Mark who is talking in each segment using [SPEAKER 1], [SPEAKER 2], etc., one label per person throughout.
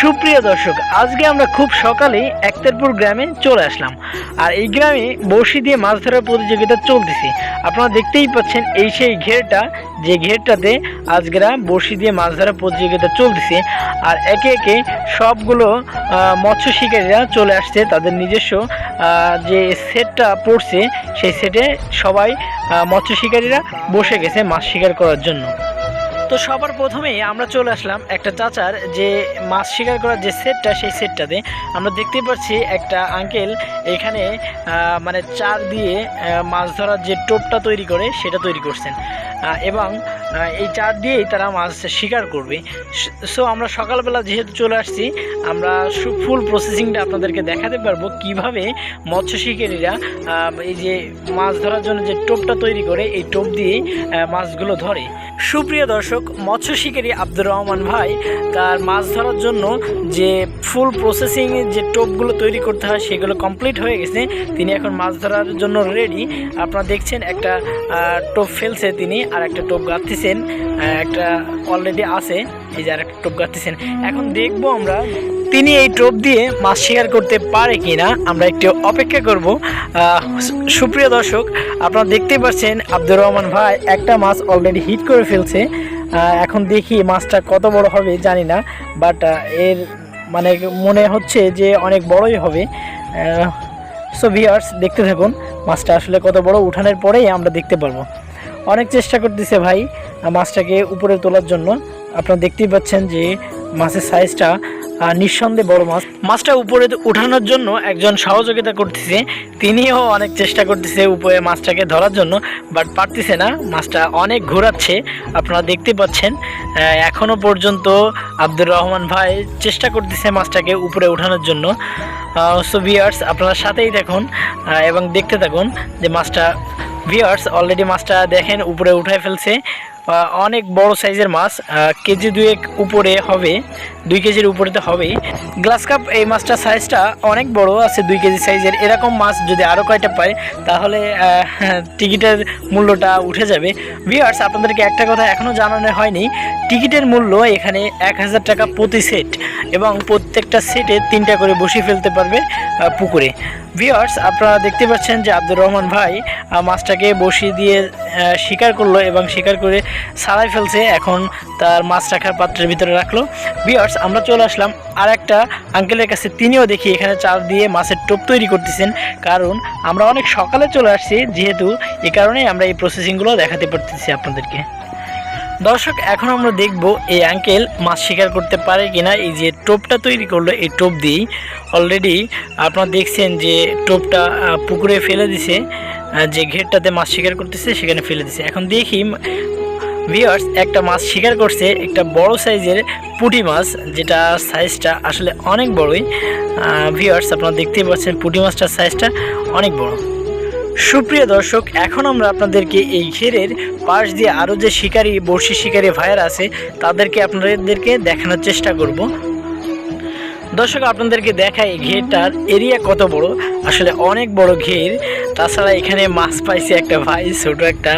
[SPEAKER 1] সুপ্রিয় দর্শক, আজকে আমরা খুব সকালে একতারপুর গ্রামে চলে আসলাম। আর এই গ্রামে বড়শি দিয়ে মাছ ধরার প্রতিযোগিতা চলতেছে। আপনারা দেখতেই পাচ্ছেন এই সেই ঘেরটা, যে ঘেরটাতে আজকেরা বড়শি দিয়ে মাছ ধরার প্রতিযোগিতা চলতেছে। আর একে একে সবগুলো মৎস্য শিকারীরা চলে আসছে। তাদের নিজস্ব যে সেটটা পড়ছে, সেই সেটে সবাই মৎস্য শিকারীরা বসে গেছে মাছ শিকার করার জন্য। তো সবার প্রথমেই আমরা চলে আসলাম একটা চাচার যে মাছ শিকার করার যে সেটটা, সেই সেটটাতে। আমরা দেখতে পাচ্ছি একটা আঙ্কেল এখানে মানে চার দিয়ে মাছ ধরার যে টোপটা তৈরি করে, সেটা তৈরি করছেন। এবং এই চার দিয়েই তারা মাছ শিকার করবে। সো, আমরা সকালবেলা যেহেতু চলে আসছি, আমরা ফুল প্রসেসিংটা আপনাদেরকে দেখাতে পারব কীভাবে মৎস্য শিকারীরা এই যে মাছ ধরার জন্য যে টোপটা তৈরি করে, এই টোপ দিয়েই মাছগুলো ধরে। সুপ্রিয় দর্শক মৎস্য শিকারী আব্দুর রহমান ভাই তার মাছ ধরার জন্য যে ফুল প্রসেসিং যে টোপগুলো তৈরি করতে হয় সেগুলো কমপ্লিট হয়ে গেছে। তিনি এখন মাছ ধরার জন্য রেডি আপনারা দেখছেন একটা টোপ ফেলছে তিনি আর একটা টোপ গাঁথতেছেন একটা অলরেডি আছে। এই যে আর একটা টোপ গাঁথতেছেন। এখন দেখব আমরা তিনি এই টোপ দিয়ে মাছ শিকার করতে পারে কিনা। আমরা একটু অপেক্ষা করব। সুপ্রিয় দর্শক, আপনারা দেখতেই পাচ্ছেন আব্দুর রহমান ভাই একটা মাছ অলরেডি হিট করে ফেলছে। এখন দেখি মাছটা কত বড় হবে, জানি না বাট এর মানে মনে হচ্ছে যে অনেক বড়ই হবে। সো ভিয়ার্স দেখতে থাকুন, মাছটা আসলে কত বড়, উঠানের পরেই আমরা দেখতে পারব। অনেক চেষ্টা করতেছে ভাই মাছটাকে উপরে তোলার জন্য। আপনারা দেখতেই পাচ্ছেন যে মাছের সাইজটা নিঃসন্দেহে বড় মাছ। মাছটা উপরে উঠানোর জন্য একজন সহযোগিতা করতেছে। তিনিও অনেক চেষ্টা করতেছে উপরে মাছটাকে ধরার জন্য বাট পারতেছে না। মাছটা অনেক ঘোরাচ্ছে আপনারা দেখতে পাচ্ছেন। আহ, এখনও পর্যন্ত আব্দুর রহমান ভাই চেষ্টা করতেছে মাছটাকে উপরে উঠানোর জন্য। সো ভিয়ার্স আপনারা সাথেই দেখুন এবং দেখতে থাকুন যে মাছটা ভিয়ার্স অলরেডি মাছটা দেখেন উপরে উঠায় ফেলছে। অনেক বড় সাইজের মাছ কেজি দুয়েক উপরে হবে, দুই কেজির উপরে তো হবেই। গ্লাস কাপ এই মাছটার সাইজটা অনেক বড় আছে, দুই কেজি সাইজের। এরকম মাছ যদি আরও কয়টা পায়, তাহলে টিকিটের মূল্যটা উঠে যাবে। ভিউয়ার্স আপনাদেরকে একটা কথা এখনও জানানো হয়নি, টিকিটের মূল্য এখানে এক হাজার টাকা প্রতি সেট এবং প্রত্যেকটা সেটে তিনটা করে বসিয়ে ফেলতে পারবে পুকুরে। ভিউয়ার্স আপনারা দেখতে পাচ্ছেন যে আব্দুর রহমান ভাই মাছটাকে বসিয়ে দিয়ে শিকার করল এবং শিকার করে সারাই ফেলছে। এখন তার মাছ রাখার পাত্রের ভিতরে রাখল। ভিউয়ার্স আমরা চলে আসলাম আর একটা আঙ্কেলের কাছে। তিনিও দেখি এখানে চাল দিয়ে মাছের টোপ তৈরি করতেছেন। কারণ আমরা অনেক সকালে চলে আসছি, যেহেতু এ কারণেই আমরা এই প্রসেসিংগুলো দেখাতে পারতেছি আপনাদেরকে। দর্শক, এখন আমরা দেখব এই আঙ্কেল মাছ শিকার করতে পারে কিনা। এই যে টোপটা তৈরি করল, এই টোপ দিয়েই অলরেডি আপনারা দেখছেন যে টোপটা পুকুরে ফেলে দিছে। যে ঘেরটাতে মাছ শিকার করতেছে, সেখানে ফেলে দিছে। এখন দেখি ভিওয়ার্স একটা মাছ শিকার করছে, একটা বড় সাইজের পুঁটি মাছ, যেটা সাইজটা আসলে অনেক বড়ই। ভিওয়ার্স আপনারা দেখতেই পাচ্ছেন পুঁটি মাছটার সাইজটা অনেক বড়। সুপ্রিয় দর্শক, এখন আমরা আপনাদেরকে এই ঘেরের পাশ দিয়ে আরও যে শিকারী, বড়শি শিকারী ভাইয়ার আছে, তাদেরকে আপনাদেরকে দেখানোর চেষ্টা করব। দর্শক, আপনাদেরকে দেখাই ঘেরটার এরিয়া কত বড়। আসলে অনেক বড় ঘের। তাছাড়া এখানে মাছ পাইছে একটা ভাই, ছোট একটা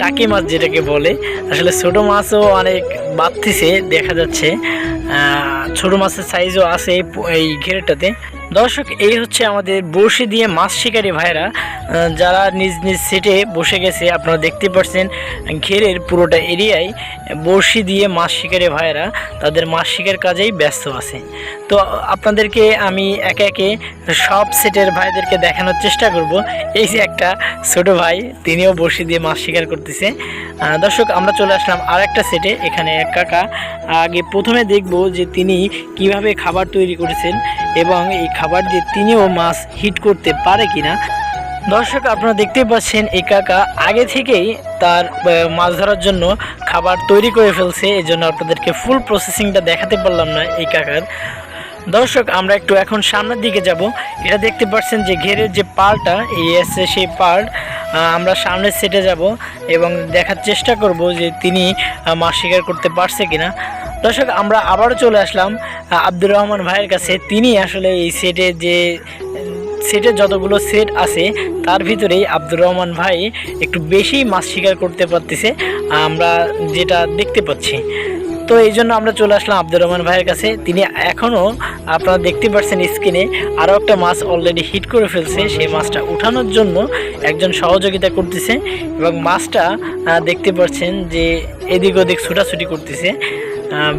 [SPEAKER 1] টাকি মাছ যেটাকে বলে। আসলে ছোট মাছও অনেক বাড়তিছে, দেখা যাচ্ছে। ছোট মাছের সাইজও আছে এই ঘেরটাতে। দর্শক, এই হচ্ছে আমাদের বড়শি দিয়ে মাছ শিকারী ভাইরা যারা নিজ নিজ সেটে বসে গেছে, আপনারা দেখতে পাচ্ছেন ঘেরের পুরোটা এরিয়ায় বড়শি দিয়ে মাছ শিকারী ভাইরা, তাদের মাছ শিকার কাজেই ব্যস্ত আছে। তো আপনাদেরকে আমি একে একে সব সেটের ভাইদেরকে দেখানোর চেষ্টা করব। এই যে একটা ছোট ভাই, তিনিও বড়শি দিয়ে মাছ শিকার করতেছে। দর্শক, আমরা চলে আসলাম আর একটা সেটে এখানে এক কাকা। আগে প্রথমে দেখব যে তিনি কীভাবে খাবার তৈরি করেছেন এবং এই খাবার দিয়ে তিনিও মাছ হিট করতে পারে কিনা? দর্শক, আপনারা দেখতেই পাচ্ছেন, এই কাকা আগে থেকেই তার মাছ ধরার জন্য খাবার তৈরি করে ফেলছে। এই জন্য আপনাদেরকে ফুল প্রসেসিংটা দেখাতে পারলাম না এই কাকার। দর্শক, আমরা একটু এখন সামনের দিকে যাব। এটা দেখতে পাচ্ছেন যে ঘেরের যে পালটা, এই এসে সেই পার্ট আমরা সামনের সেটে যাব এবং দেখার চেষ্টা করব যে তিনি মাছ শিকার করতে পারছে কিনা। দর্শক, আমরা আবারও চলে আসলাম আব্দুর রহমান ভাইয়ের কাছে। তিনি আসলে এই সেটে যে সেটের যতগুলো সেট আছে, তার ভিতরেই আব্দুর রহমান ভাই একটু বেশি মাছ শিকার করতে পারতেছে, আমরা যেটা দেখতে পাচ্ছি। তো এই জন্য আমরা চলে আসলাম আব্দুর রহমান ভাইয়ের কাছে। তিনি এখনও আপনারা দেখতে পাচ্ছেন স্ক্রিনে আরও একটা মাছ অলরেডি হিট করে ফেলছে। সেই মাছটা উঠানোর জন্য একজন সহযোগিতা করতেছে এবং মাছটা দেখতে পাচ্ছেন যে এদিক ওদিক ছুটাছুটি করতেছে।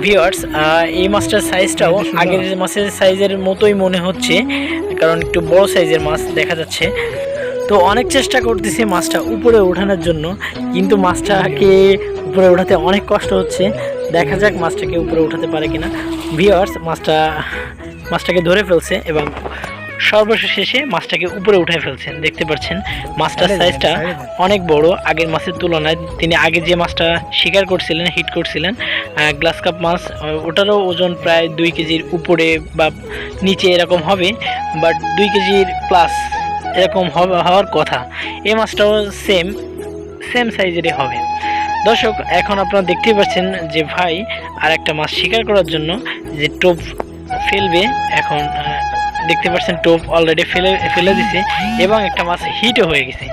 [SPEAKER 1] ভিওয়ার্স এই মাছটার সাইজটাও আগের মাছের সাইজের মতোই মনে হচ্ছে কারণ একটু বড় সাইজের মাছ দেখা যাচ্ছে। তো অনেক চেষ্টা করতেছি মাছটা উপরে ওঠানোর জন্য কিন্তু মাছটাকে উপরে ওঠাতে অনেক কষ্ট হচ্ছে। দেখা যাক মাছটাকে উপরে উঠাতে পারে কিনা। ভিওয়ার্স মাছটা মাছটাকে ধরে ফেলছে এবং সর্বশেষে মাছটাকে উপরে উঠে ফেলছেন। দেখতে পাচ্ছেন মাছটার সাইজটা অনেক বড় আগের মাছের তুলনায় তিনি আগে যে মাছটা শিকার করছিলেন হিট করছিলেন গ্লাস কাপ মাছ ওটারও ওজন প্রায় দুই কেজির উপরে বা নিচে এরকম হবে বাট দুই কেজির প্লাস এরকম হওয়ার কথা। এই মাছটাও সেম সেম সাইজেরই হবে। দর্শক এখন আপনারা দেখতেই পাচ্ছেন যে ভাই আর একটা মাছ শিকার করার জন্য যে টোপ ফেলবে এখন দেখতে পাচ্ছেন টোপ অলরেডি ফেলে ফেলে দিছে এবং একটা মাছ হিটও হয়ে গেছে।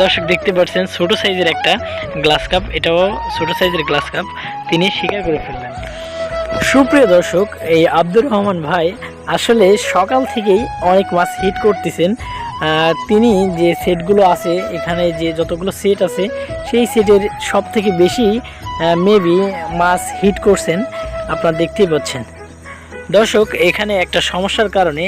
[SPEAKER 1] দর্শক, দেখতে পাচ্ছেন ছোট সাইজের একটা গ্লাস কাপ এটাও ছোট সাইজের গ্লাস কাপ তিনি শিকার করে ফেললেন। সুপ্রিয় দর্শক, এই আব্দুর রহমান ভাই আসলে সকাল থেকেই অনেক মাছ হিট করতেছেন। তিনি যে সেটগুলো আছে, এখানে যে যতগুলো সেট আছে, সেই সেটের সব থেকে বেশি মেবি মাছ হিট করছেন। আপনারা দেখতেই পাচ্ছেন। দর্শক, এখানে একটা সমস্যার কারণে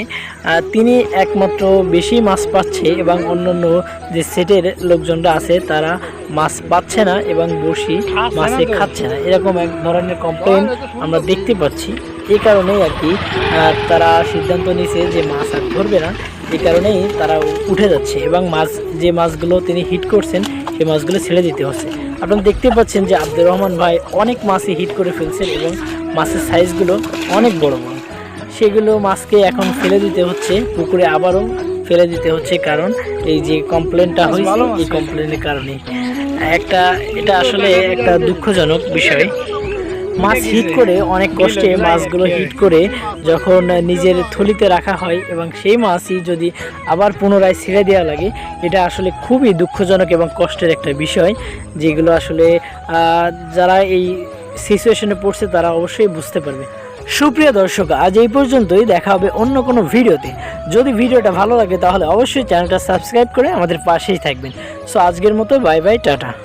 [SPEAKER 1] তিনি একমাত্র বেশি মাছ পাচ্ছে এবং অন্যান্য যে সেটের লোকজনরা আছে, তারা মাছ পাচ্ছে না এবং বসি মাছে খাচ্ছে না। এরকম এক ধরনের কমপ্লেন আমরা দেখতে পাচ্ছি। এই কারণেই আর কি তারা সিদ্ধান্ত নিয়েছে যে মাছ আর ধরবে না। এই কারণেই তারা উঠে যাচ্ছে এবং মাছ, যে মাছগুলো তিনি হিট করছেন, সেই মাছগুলো ছেড়ে দিতে হচ্ছে। আপনারা দেখতে পাচ্ছেন যে আব্দুর রহমান ভাই অনেক মাছই হিট করে ফেলছেন এবং মাছের সাইজগুলো অনেক বড় বড়। সেগুলো মাছকে এখন ফেলে দিতে হচ্ছে পুকুরে আবারও ফেলে দিতে হচ্ছে কারণ এই যে কমপ্লেনটা হয়েছে এই কমপ্লেনের কারণে। একটা এটা আসলে একটা দুঃখজনক বিষয়। মাছ হিট করে অনেক কষ্টে মাছগুলো হিট করে যখন নিজের থলিতে রাখা হয় এবং সেই মাছই যদি আবার পুনরায় ছেড়ে দেওয়া লাগে এটা আসলে খুবই দুঃখজনক এবং কষ্টের একটা বিষয়। যেগুলো আসলে যারা এই সিচুয়েশনে পড়ছে তারা অবশ্যই বুঝতে পারবে। সুপ্রিয় দর্শক, আজ এই পর্যন্তই। দেখা হবে অন্য কোনো ভিডিওতে। যদি ভিডিওটা ভালো লাগে, তাহলে অবশ্যই চ্যানেলটা সাবস্ক্রাইব করে আমাদের পাশেই থাকবেন। সো আজকের মতো বাই বাই টাটা।